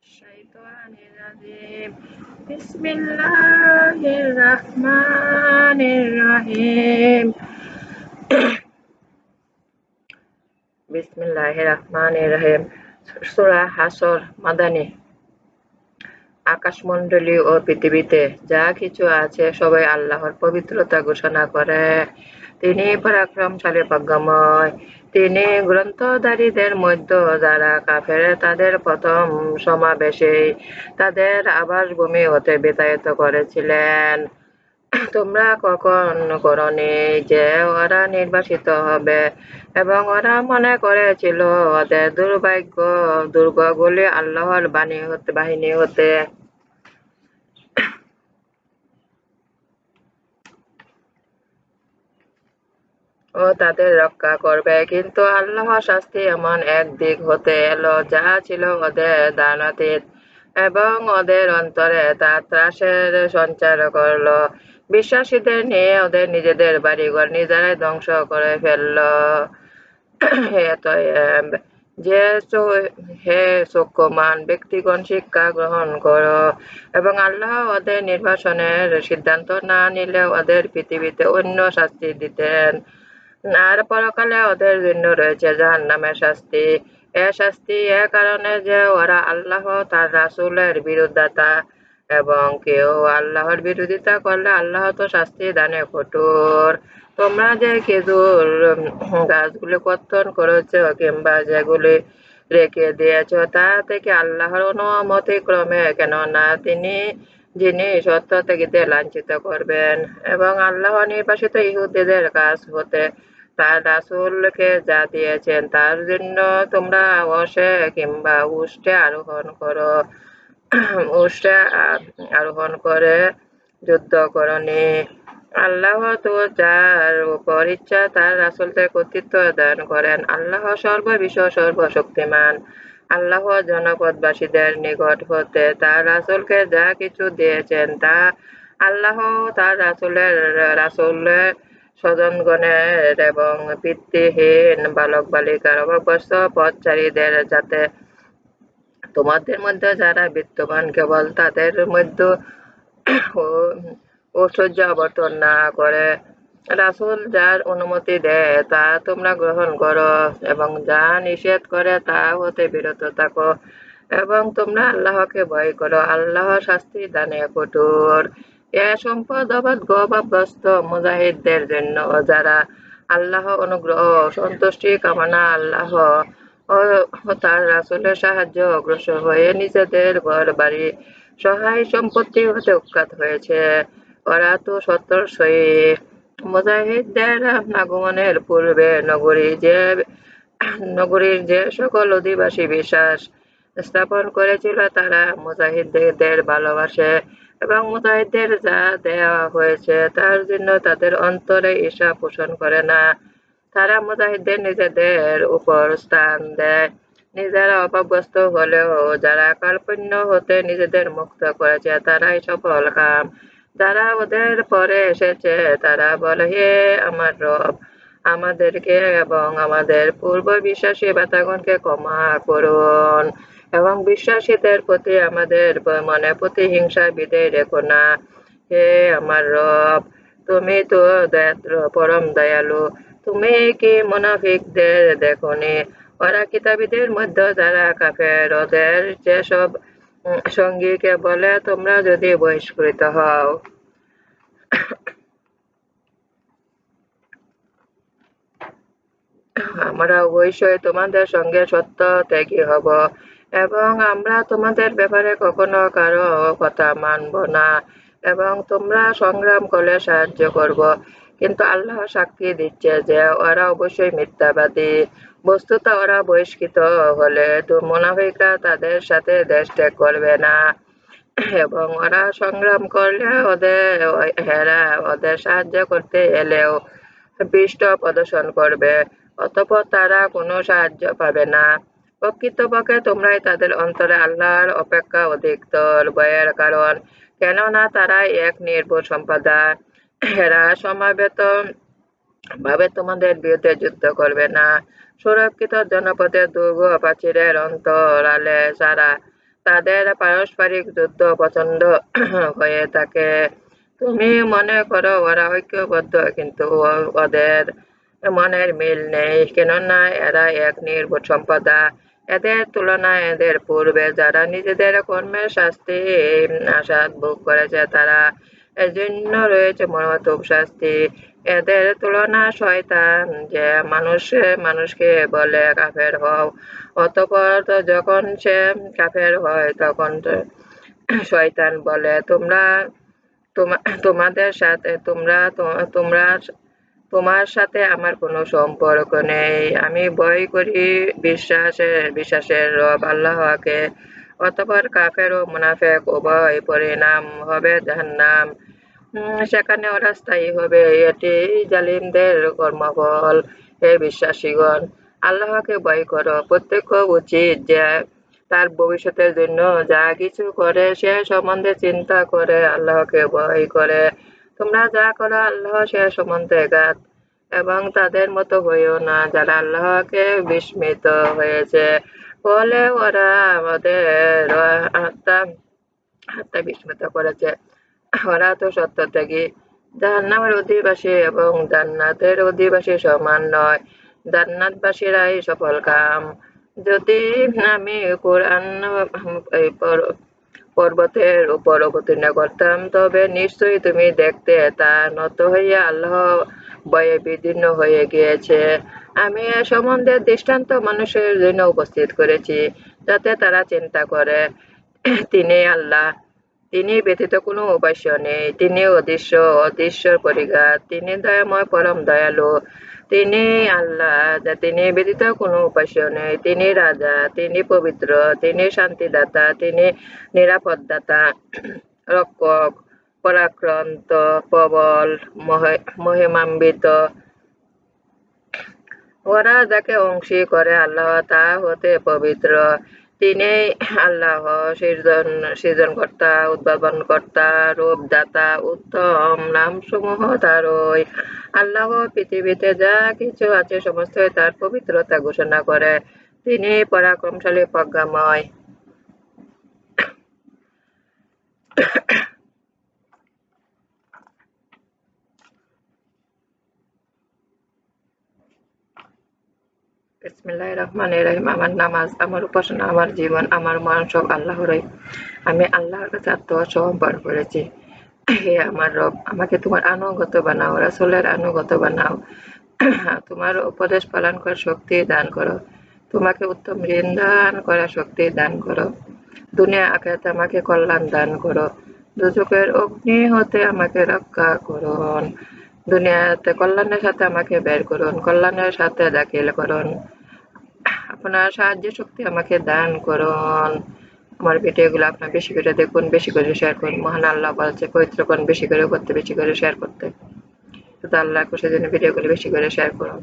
الشيطان الرجيم بسم الله الرحمن الرحيم বিসমিল্লাহ রহমান রহিম সুরা হাসর মাদানী আকাশমণ্ডলী ও পৃথিবীতে যা কিছু আছে সবাই আল্লাহর পবিত্রতা ঘোষণা করে তিনি পরাক্রমশালী প্রজ্ঞাময় তিনি গ্রন্থধারীদের মধ্য যারা কাফের, তাদের প্রথম সমাবেশে তাদের আবাসভূমি হতে বিতাড়িত করেছিলেন। তোমরা কখন করনি যে ওরা নির্বাসিত হবে? এবং ওরা মনে করেছিল ওদের দুর্ভাগ্য, দুর্গগুলি আল্লাহর বাণী হতে, বাহিনী হতে ও তাদের রক্ষা করবে। কিন্তু আল্লাহ শাস্তি এমন এক দিক হতে এলো, যা ছিল ওদের দানাতীত এবং ওদের অন্তরে তা ত্রাসের সঞ্চার করল। বিশ্বাসীদের নিয়ে ওদের নিজেদের বাড়িঘর নিজেরাই ধ্বংস করে ফেলল। যে হে চক্ষমান ব্যক্তিগণ শিক্ষা গ্রহণ করো এবং আল্লাহ ওদের নির্বাসনের সিদ্ধান্ত না নিলে ওদের পৃথিবীতে অন্য শাস্তি দিতেন। আর পরকালে ওদের জন্য রয়েছে জাহান নামের শাস্তি। এ শাস্তি এ কারণে যে ওরা আল্লাহ তার রাসুলের বিরুদ্ধাতা এবং কেউ আল্লাহর বিরোধিতা করলে আল্লাহ তো শাস্তি দানে কঠোর। তোমরা যে খেজুর গাছগুলি কর্তন করেছ কিংবা যেগুলি রেখে দিয়েছ, তা থেকে আল্লাহর অনুমতি ক্রমে, কেননা তিনি যিনি সত্য থেকে লাঞ্ছিত করবেন এবং আল্লাহ নির্বাসিত ইহুদিদের কাজ হতে তার রাসুলকে যা দিয়েছেন তার জন্য তোমরা অবশ্যে কিংবা উষ্টে আরোহণ করো উষ্টে আরোহণ করে যুদ্ধ করনি আল্লাহ তো যার উপর ইচ্ছা তার রাসুলদের কর্তৃত্ব দান করেন আল্লাহ সর্ববিশ্ব সর্বশক্তিমান আল্লাহ জনপদবাসীদের নিকট হতে তার রাসুলকে যা কিছু দিয়েছেন তা আল্লাহ তার রাসুলের রাসুলের স্বজনগণের এবং পিতৃহীন বালক বালিকার অবগ্রস্ত পথচারীদের যাতে তোমাদের মধ্যে যারা বিত্তবান কেবল তাদের মধ্যে ঐশ্বর্য অবর্তন না করে রাসুল যার অনুমতি দেয়, তা তোমরা গ্রহণ করো এবং যা নিষেধ করে তা হতে বিরত থাকো এবং তোমরা আল্লাহকে ভয় করো। আল্লাহ শাস্তি দানে কঠোর। এ সম্পদ অবাধগ্রস্ত মুজাহিদদের জন্য। যারা আল্লাহ অনুগ্রহ, সন্তুষ্টি, কামনা আল্লাহ ও তার রাসুলের সাহায্য অগ্রসর হয়ে নিজেদের ঘর, বাড়ি, সহায় সম্পত্তি হতে উৎখাত হয়েছে। ওরা তো সত্তর সহিত মুজাহিদদের আগমনের পূর্বে নগরী যে, নগরীর যে সকল অধিবাসী বিশ্বাস স্থাপন করেছিল, তারা মুজাহিদদের ভালোবাসে এবং মুজাহিদদের যা দেওয়া হয়েছে, তার জন্য তাদের অন্তরে ঈশা পোষণ করে না। তারা মুজাহিদদের নিজেদের উপর স্থান দেয়। নিজেরা অভাবগ্রস্ত হলেও যারা কাল্পন্য হতে নিজেদের মুক্ত করেছে, তারাই সফল কাম যারা ওদের পরে এসেছে, তারা বলে, হে আমার রব, আমাদেরকে এবং আমাদের পূর্ব বিশ্বাসী বাতাগণকে ক্ষমা করুন এবং বিশ্বাসীদের প্রতি আমাদের মনে প্রতিহিংসা বিদে রেখো না। হে আমার রব, তুমি তো পরম দয়ালু, তুমি কি মুনাফিকদের দেখনি? ওরা কিতাবীদের মধ্যে যারা কাফের ওদের যেসব সঙ্গীকে বলে, তোমরা যদি বহিষ্কৃত হও। আমরা অবশ্যই তোমাদের সঙ্গে সত্য ত্যাগী হব এবং আমরা তোমাদের ব্যাপারে কখনো কারও কথা মানব না এবং তোমরা সংগ্রাম করলে সাহায্য করব। কিন্তু আল্লাহ সাক্ষী দিচ্ছে যে ওরা অবশ্যই মিথ্যাবাদী। বস্তুত ওরা বহিষ্কৃত হলে তো মুনাফিকরা তাদের সাথে দেশ ত্যাগ করবে না। এবং ওরা সংগ্রাম করলে ওদের হেরা, ওদের সাহায্য করতে এলেও পৃষ্ঠ প্রদর্শন করবে, অতপর তারা কোনো সাহায্য পাবে না। প্রকৃতপক্ষে তোমরাই তাদের অন্তরে আল্লাহর অপেক্ষা অধিকতর ভয়ের কারণ, কেননা তারাই এক নির্ভর সম্প্রদায়। এরা সমাবেত ভাবে তোমাদের বিরুদ্ধে যুদ্ধ করবে না। সুরক্ষিত জনপদের দুর্গ প্রাচীরের অন্তরালে যারা তাদের পারস্পরিক যুদ্ধ পছন্দ হয়ে থাকে। তুমি মনে করো ওরা ঐক্যবদ্ধ, কিন্তু ওদের মনের মিল নেই। কেননা এরা এক নির্ভর সম্পদা। এদের তুলনায় এদের পূর্বে যারা নিজেদের কর্মের শাস্তি আসাদ ভোগ করেছে, তারা এজন্য রয়েছে মনোতব শাস্তি। এদের তুলনা শয়তান যে মানুষ মানুষকে বলে কাফের হও, অতপর যখন সে কাফের হয় তখন শয়তান বলে, তোমরা তোমাদের সাথে, তোমরা তোমরা, তোমার সাথে আমার কোনো সম্পর্ক নেই। আমি ভয় করি বিশ্বাসের বিশ্বাসের রব আল্লাহকে। অতপর কাফের ও মুনাফেক উভয় পরিণাম হবে জাহান্নাম। সেখানে ওরা স্থায়ী হবে। এটি জালিমদের কর্মফল হে বিশ্বাসীগণ। আল্লাহকে ভয় করো প্রত্যেক উচিত যে তার ভবিষ্যতের জন্য যা কিছু করে, সে সম্বন্ধে চিন্তা করে, আল্লাহকে ভয় করে। তোমরা যা করো, আল্লাহ সে সম্বন্ধে গাত এবং তাদের মতো হইও না, যারা আল্লাহকে বিস্মিত হয়েছে। বলে ওরা আমাদের আত্মা আত্মা বিস্মিত করেছে। ওরা তো সত্য ত্যাগী জাহান্নামের অধিবাসী এবং জান্নাতের অধিবাসী সমান নয়। জান্নাতবাসীরাই সফল কাম। যদি আমি কোরআন পর্বতের উপর অবতীর্ণ করতাম, তবে নিশ্চয়ই তুমি দেখতে তা নত হইয়া আল্লাহ বয়ে বিদীর্ণ হয়ে গিয়েছে। আমি এ সম্বন্ধে দৃষ্টান্ত মানুষের জন্য উপস্থিত করেছি, যাতে তারা চিন্তা করে। তিনি আল্লাহ তিনি ব্যতীত কোনো উপাস্য নেই। তিনি অদৃশ্য, অদৃশ্যর পরিঘাত। তিনি দয়াময়, পরম দয়ালু। তিনি আল্লাহ তিনি ব্যতীত কোনো উপাস্য নেই। তিনি রাজা, তিনি পবিত্র, তিনি শান্তিদাতা, তিনি নিরাপদদাতা, রক্ষক, পরাক্রান্ত, প্রবল মহিমান্বিত। ওরা যাকে অংশী করে আল্লাহ, তা হতে পবিত্র। তিনি আল্লাহ সৃজন, সৃজনকর্তা, উদ্ভাবনকর্তা, রূপদাতা, উত্তম নাম নামসমূহ তারই। আল্লাহ পৃথিবীতে যা কিছু আছে সমস্ত তার পবিত্রতা ঘোষণা করে। তিনি পরাক্রমশালী, প্রজ্ঞাময়। বিসমিল্লাহ রহিম। আমার নামাজ, আমার উপাসনা, আমার জীবন, আমার মান সব আমি আল্লাহর কাছে আত্মসমর্পণ করেছি। হে আমার রব, আমাকে তোমার আনুগত বানাও আনুগত বানাও। তোমার উপদেশ পালন করার শক্তি দান করো। তোমাকে উত্তম ঋণ দান করার শক্তি দান করো। দুনিয়া আঘাতে আমাকে কল্যাণ দান করো। দুচকের অগ্নি হতে আমাকে রক্ষা করুন। দুনিয়াতে কল্যাণের সাথে আমাকে বের করুন, কল্যাণের সাথে দাখিল করুন। আপনার সাহায্য শক্তি আমাকে দান করুন। আমার ভিডিওগুলো আপনার বেশি করে দেখুন, বেশি করে শেয়ার করুন। মহান আল্লাহ বলছে, পবিত্র করুন বেশি করে করতে বেশি করে শেয়ার করতে। আল্লাহ খুশির জন্য ভিডিওগুলো বেশি করে শেয়ার করুন।